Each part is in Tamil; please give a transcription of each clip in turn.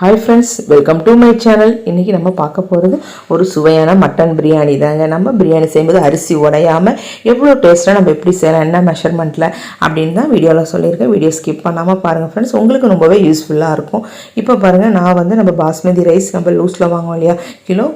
Hi friends welcome to my channel இன்றைக்கி நம்ம பார்க்க போகிறது ஒரு சுவையான மட்டன் பிரியாணி தாங்க. நம்ம பிரியாணி செய்யும்போது அரிசி உடையாமல் எவ்வளோ டேஸ்ட்டாக நம்ம எப்படி செய்யலாம் என்ன மெஷர்மெண்ட்டில் அப்படின்னு தான் வீடியோவில் சொல்லியிருக்கேன். வீடியோ ஸ்கிப் பண்ணாமல் பாருங்கள் ஃப்ரெண்ட்ஸ் உங்களுக்கு ரொம்பவே யூஸ்ஃபுல்லாக இருக்கும். இப்போ பாருங்கள் நான் வந்து நம்ம பாஸ்மதி ரைஸ் நம்ம லூஸில் வாங்குவோம் இல்லையா? கிலோ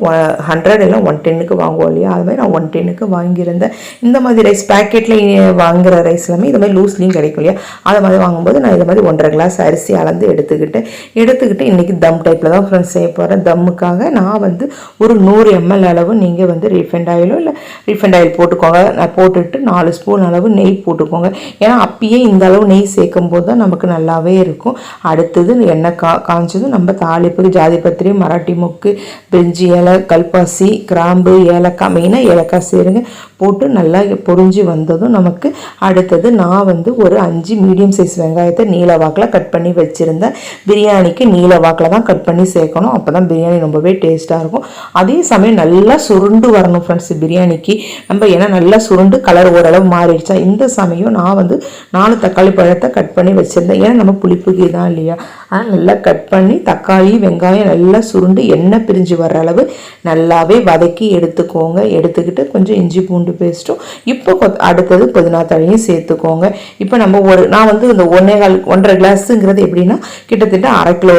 ஹண்ட்ரட் இல்லை ஒன் டென்னுக்கு வாங்குவோம் இல்லையா? அது மாதிரி நான் ஒன் டென்னுக்கு வாங்கியிருந்தேன். இந்த மாதிரி ரைஸ் பேக்கெட்டில் வாங்குற ரைஸ் எல்லாமே இது மாதிரி லூஸ்லேயும் கிடைக்கும் இல்லையா? அதை மாதிரி வாங்கும்போது நான் இது மாதிரி ஒன்றரை கிளாஸ் அரிசி அளந்து எடுத்துக்கிட்டு எடுத்துக்கிட்டு இன்றைக்கி தம் டைப்பில் தான் ஃப்ரெண்ட்ஸ் செய்ய போகிறேன் தம்முக்காக நான் வந்து ஒரு நூறு எம்எல் அளவு நீங்கள் வந்து ரீஃபைண்ட் ஆயிலோ இல்லை ரீஃபைண்ட் ஆயில் போட்டுக்கோங்க. நான் போட்டுட்டு நாலு ஸ்பூன் அளவு நெய் போட்டுக்கோங்க. ஏன்னா அப்பயே இந்த அளவு நெய் சேர்க்கும் போது தான் நமக்கு நல்லாவே இருக்கும். அடுத்தது எண்ணெய் கா காய்ச்சதும் நம்ம தாளிப்புக்கு ஜாதிபத்திரி மராட்டி முக்கு பிரிஞ்சி இலை கல்பாசி கிராம்பு ஏலக்காய் மெயினாக ஏலக்காய் சேருங்க. போட்டு நல்லா பொரிஞ்சு வந்ததும் நமக்கு அடுத்தது நான் வந்து ஒரு அஞ்சு மீடியம் சைஸ் வெங்காயத்தை நீல வாக்கில் கட் பண்ணி வச்சுருந்தேன். பிரியாணிக்கு நீல வாக்கில் தான் கட் பண்ணி சேர்க்கணும். அப்போ தான் பிரியாணி ரொம்பவே டேஸ்ட்டாக இருக்கும். அதே சமயம் நல்லா சுருண்டு வரணும் ஃப்ரெண்ட்ஸ் பிரியாணிக்கு. நம்ம ஏன்னா நல்லா சுருண்டு கலர் ஓரளவு மாறிடுச்சா? இந்த சமயம் நான் வந்து நாலு தக்காளி பழத்தை கட் பண்ணி வச்சுருந்தேன். ஏன்னா நம்ம புளிப்புக்கு தான் இல்லையா? அதனால் நல்லா கட் பண்ணி தக்காளி வெங்காயம் நல்லா சுருண்டு எண்ணெய் பிரிஞ்சு வர்ற அளவு நல்லாவே வதக்கி எடுத்துக்கோங்க. எடுத்துக்கிட்டு கொஞ்சம் இஞ்சி பூண்டு பேஸ்ட்டும் இப்போ அடுத்தது புதினா தழையும் சேர்த்துக்கோங்க. இப்போ நம்ம ஒரு நான் வந்து இந்த ஒன்றே கால் ஒன்றரை கிளாஸுங்கிறது எப்படின்னா கிட்டத்தட்ட அரை கிலோ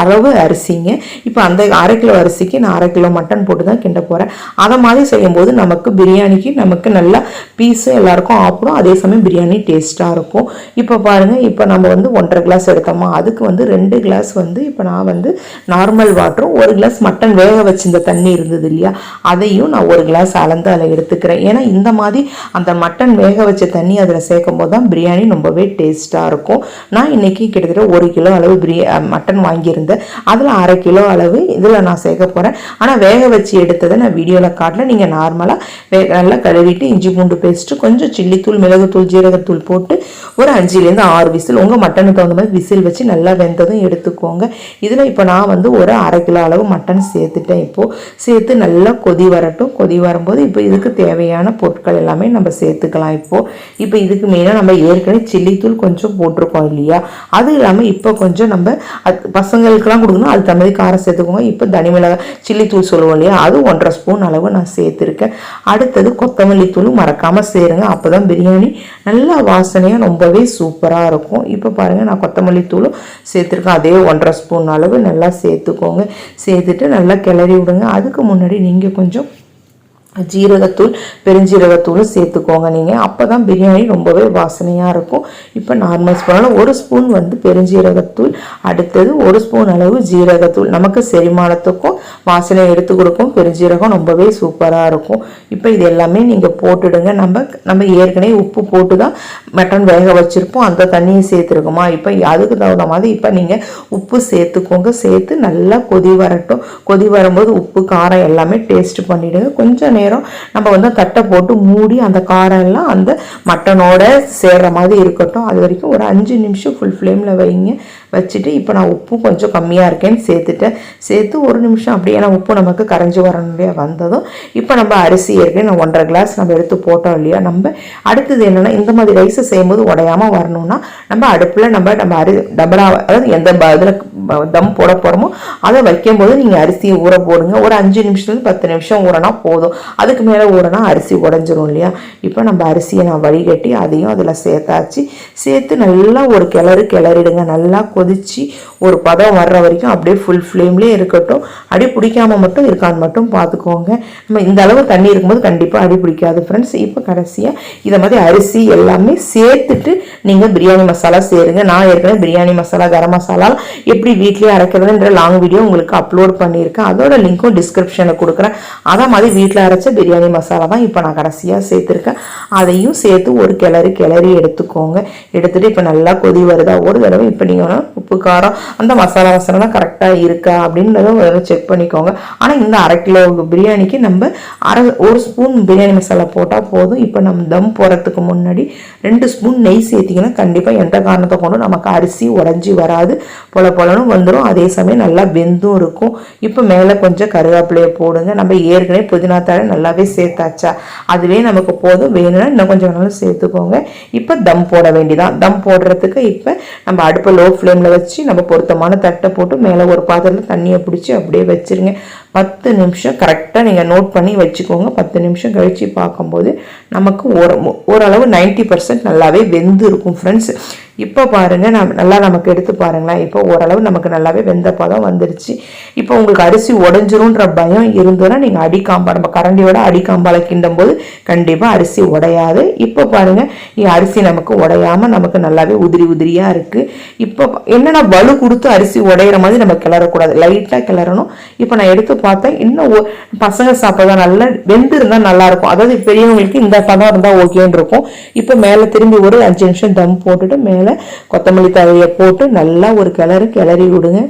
அளவு அரிசிங்க. இப்போ அந்த அரை கிலோ அரிசிக்கு நான் அரை கிலோ மட்டன் போட்டு தான் கிண்ட போகிறேன் அதை மாதிரி செய்யும்போது நமக்கு பிரியாணிக்கு நமக்கு நல்லா பீஸும் எல்லாருக்கும் ஆப்பிடும். அதே சமயம் பிரியாணி டேஸ்ட்டாக இருக்கும். இப்போ பாருங்கள் இப்போ நம்ம வந்து ஒன்றரை கிளாஸ் எடுத்தோமா? அதுக்கு வந்து ரெண்டு கிளாஸ் வந்து இப்போ நான் வந்து நார்மல் வாட்டரும் ஒரு கிளாஸ் மட்டன் வேக வச்சிருந்த தண்ணி இருந்தது இல்லையா? அதையும் நான் ஒரு கிளாஸ் அளந்து அதில் எடுத்துக்கிறேன். ஏன்னா இந்த மாதிரி அந்த மட்டன் வேக வச்ச தண்ணி அதில் சேர்க்கும் போது தான் பிரியாணி ரொம்பவே டேஸ்ட்டாக இருக்கும். நான் இன்னைக்கு கிட்டத்தட்ட ஒரு கிலோ அளவு பிரியா மட்டன் வாங்கியிருந்தேன். அதில் அரை கிலோ அளவு இதில் நான் சேர்க்க போகிறேன் ஆனால் வேக வச்சு எடுத்ததை நான் வீடியோவில் காட்டல நீங்கள் நார்மலாக வே நல்லா கழுவிட்டு இஞ்சி பூண்டு பேஸ்ட்டு கொஞ்சம் சில்லித்தூள் மிளகுத்தூள் ஜீரகத்தூள் போட்டு ஒரு அஞ்சுலேருந்து ஆறு விசில் உங்கள் மட்டனுக்கு தகுந்த மாதிரி விசில் வச்சு நல்லா வெந்ததும் எடுத்துக்கோங்க. இதில் இப்போ நான் வந்து ஒரு அரை கிலோ அளவு மட்டன் சேர்த்துட்டேன் இப்போது சேர்த்து நல்லா கொதி வரட்டும். கொதி வரும்போது இப்போ இதுக்கு தேவையான பொருட்கள் எல்லாமே நம்ம சேர்த்துக்கலாம் இப்போது இப்போ இதுக்கு மெயினாக நம்ம ஏற்கனவே சில்லித்தூள் கொஞ்சம் போட்டிருக்கோம் இல்லையா? அது இல்லாமல் இப்போ கொஞ்சம் நம்ம பசங்க பசங்களுக்கெல்லாம் கொடுக்கணும். அது தகுந்த காரம் சேர்த்துக்கோங்க. இப்போ தனி மிளகாய் சில்லித்தூள் சொல்லுவோம் இல்லையா? அது ஒன்றரை ஸ்பூன் அளவு நான் சேர்த்துருக்கேன். அடுத்தது கொத்தமல்லி தூளும் மறக்காமல் சேருங்க. அப்போ தான் பிரியாணி நல்லா வாசனையாக ரொம்பவே சூப்பராக இருக்கும். இப்போ பாருங்கள் நான் கொத்தமல்லி தூளும் சேர்த்துருக்கேன். அதே ஒன்றரை ஸ்பூன் அளவு நல்லா சேர்த்துக்கோங்க. சேர்த்துட்டு நல்லா கிளறி விடுங்க. அதுக்கு முன்னாடி நீங்கள் கொஞ்சம் ஜீரகத்தூள் பெருஞ்சீரகத்தூளும் சேர்த்துக்கோங்க நீங்கள் அப்போ தான் பிரியாணி ரொம்பவே வாசனையாக இருக்கும். இப்போ நார்மல் ஸ்பூனால் ஒரு ஸ்பூன் வந்து பெருஞ்சீரகத்தூள் அடுத்தது ஒரு ஸ்பூன் அளவு ஜீரகத்தூள். நமக்கு செரிமானத்துக்கும் வாசனை எடுத்து கொடுக்கும் பெருஞ்சீரகம் ரொம்பவே சூப்பராக இருக்கும். இப்போ இது எல்லாமே நீங்கள் போட்டுடுங்க. நம்ம நம்ம ஏற்கனவே உப்பு போட்டு தான் மட்டன் வேக வச்சுருப்போம். அந்த தண்ணியை சேர்த்துருக்கோமா? இப்போ அதுக்கு தகுந்த மாதிரி இப்போ நீங்கள் உப்பு சேர்த்துக்கோங்க. சேர்த்து நல்லா கொதி வரட்டும். கொதி வரும்போது உப்பு காரம் எல்லாமே டேஸ்ட் பண்ணிவிடுங்க கொஞ்சம் நேரம் நம்ம வந்து தட்டை போட்டு மூடி அந்த காரம் எல்லாம் அந்த மட்டனோட சேர்ற மாதிரி இருக்கட்டும். அது வரைக்கும் ஒரு அஞ்சு நிமிஷம் ஃபுல் ஃப்ளேமில் வைங்க. வச்சுட்டு இப்போ நான் உப்பு கொஞ்சம் கம்மியாக இருக்கேன்னு சேர்த்துட்டேன். சேர்த்து ஒரு நிமிஷம் அப்படியே ஏன்னா உப்பு நமக்கு கரைஞ்சி வரணும் இல்லையா வந்ததும். இப்போ நம்ம அரிசி ஏற்கனவே நான் ஒன்றரை கிளாஸ் நம்ம எடுத்து போட்டோம் இல்லையா நம்ம அடுத்தது என்னென்னா இந்த மாதிரி ரைஸை செய்யும்போது உடையாமல் வரணும்னா நம்ம அடுப்பில் நம்ம நம்ம அரி டபுளாக அதாவது எந்த இதில் தம் போட போகிறோமோ அதை வைக்கும்போது நீங்கள் அரிசியை ஊற போடுங்க. ஒரு அஞ்சு நிமிஷத்துலேருந்து பத்து நிமிஷம் ஊறனா போதும். அதுக்கு மேலே ஊறனா அரிசி உடஞ்சிரும் இல்லையா. இப்போ நம்ம அரிசியை நான் வடிகட்டி அதையும் அதில் சேர்த்தாச்சு. சேர்த்து நல்லா ஒரு கிளறு கிளறிடுங்க. நல்லா கொதித்து ஒரு பதம் வர்ற வரைக்கும் அப்படியே ஃபுல் ஃப்ளேம்லேயே இருக்கட்டும். அடி பிடிக்காம மட்டும் இருக்கான்னு மட்டும் பார்த்துக்கோங்க. நம்ம இந்த அளவு தண்ணி இருக்கும்போது கண்டிப்பாக அடி பிடிக்காது ஃப்ரெண்ட்ஸ் இப்போ கடைசியாக இதை மாதிரி அரிசி எல்லாமே சேர்த்துட்டு நீங்கள் பிரியாணி மசாலா சேருங்க. நான் ஏற்கனவே பிரியாணி மசாலா கரம் மசாலா எப்படி வீட்லேயே அரைக்கிறதுன்ற லாங் வீடியோ உங்களுக்கு அப்லோட் பண்ணியிருக்கேன். அதோட லிங்க்கும் டிஸ்கிரிப்ஷனில் கொடுக்குறேன். அதை மாதிரி வீட்டில் அரைச்ச பிரியாணி மசாலா தான் இப்போ நான் கடைசியாக சேர்த்துருக்கேன். அதையும் சேர்த்து ஒரு கிளறி கிளறி எடுத்துக்கோங்க. எடுத்துகிட்டு இப்போ நல்லா கொதி வருதா? ஒரு தடவை இப்போ நீங்கள் உப்பு காரம் அந்த மசாலா மசாலா கரெக்டாக இருக்கா அப்படின்றத முதல்ல செக் பண்ணிக்கோங்க. ஆனால் இந்த அரை கிலோ பிரியாணிக்கு நம்ம அரை ஒரு ஸ்பூன் பிரியாணி மசாலா போட்டால் போதும். இப்போ நம்ம தம் போடுறதுக்கு முன்னாடி ரெண்டு ஸ்பூன் நெய் சேர்த்திங்கன்னா கண்டிப்பாக எந்த காரணத்தை கொண்டும் நமக்கு அரிசி உடஞ்சி வராது. பொல பொலனும் வந்துடும் அதே சமயம் நல்லா வெந்தும் இருக்கும். இப்போ மேலே கொஞ்சம் கருவேப்பிலையை போடுங்க. நம்ம ஏற்கனவே புதினா தழை நல்லாவே சேர்த்தாச்சா? அதுவே நமக்கு போதும். வேணும்னா இன்னும் கொஞ்சம் வேணாலும் சேர்த்துக்கோங்க. இப்போ தம் போட வேண்டியதான் தம் போடுறதுக்கு இப்போ நம்ம அடுப்பை லோ ஃப்ளேம் ஃப்ளேமில் வச்சு நம்ம பொருத்தமான தட்டை போட்டு மேலே ஒரு பாத்திரத்தில் தண்ணியை பிடிச்சி அப்படியே வச்சிருங்க. பத்து நிமிஷம் கரெக்டாக நீங்கள் நோட் பண்ணி வச்சுக்கோங்க. பத்து நிமிஷம் கழித்து பார்க்கும்போது நமக்கு ஒரு ஓரளவு 90% பர்சன்ட் நல்லாவே வெந்து இருக்கும் ஃப்ரெண்ட்ஸ் இப்போ பாருங்கள் நம் நல்லா நமக்கு எடுத்து பாருங்களேன். இப்போ ஓரளவு நமக்கு நல்லாவே வெந்த பதம் வந்துருச்சு. இப்போ உங்களுக்கு அரிசி உடஞ்சிரும்ன்ற பயம் இருந்ததுன்னா நீங்கள் அடிக்காம்பா நம்ம கரண்டியோட அடிக்காம்பால கிண்டும் போது கண்டிப்பாக அரிசி உடையாது. இப்போ பாருங்கள் இ- அரிசி நமக்கு உடையாமல் நமக்கு நல்லாவே உதிரி உதிரியாக இருக்குது இப்போ என்னென்னா வலு கொடுத்து அரிசி உடையிற மாதிரி நம்ம கிளறக்கூடாது. லைட்டாக கிளறணும். இப்போ நான் எடுத்து பார்த்தேன் இன்னும் பசங்க சாப்பிட்றதா நல்லா வெந்து இருந்தால் நல்லாயிருக்கும். அதாவது பெரியவங்களுக்கு இந்த பதம் இருந்தால் ஓகேன்னு இருக்கும். இப்போ மேலே திரும்பி ஒரு அஞ்சு நிமிஷம் தம் போட்டுட்டு மேலே கொத்தமல்லி தழையை போட்டு நல்லா ஒரு கிளறு கிளறி விடுங்க.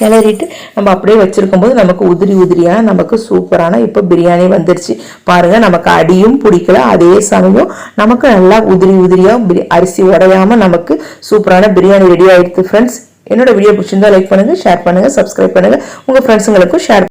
கிளறிட்டு நம்ம அப்படியே வச்சுருக்கும் போது நமக்கு உதிரி உதிரியான நமக்கு சூப்பரான இப்போ பிரியாணி வந்துருச்சு. பாருங்க நமக்கு அடியும் பிடிக்கல அதே சமயம் நமக்கு நல்லா உதிரி உதிரியாக பிரி அரிசி உடையாமல் நமக்கு சூப்பரான பிரியாணி ரெடி ஆகிடுது ஃப்ரெண்ட்ஸ் என்னோட வீடியோ பிடிச்சிருந்தா லைக் பண்ணுங்க ஷேர் பண்ணுங்க சப்ஸ்கிரைப் பண்ணுங்க. உங்க ஃப்ரெண்ட்ஸுங்களுக்கும் ஷேர்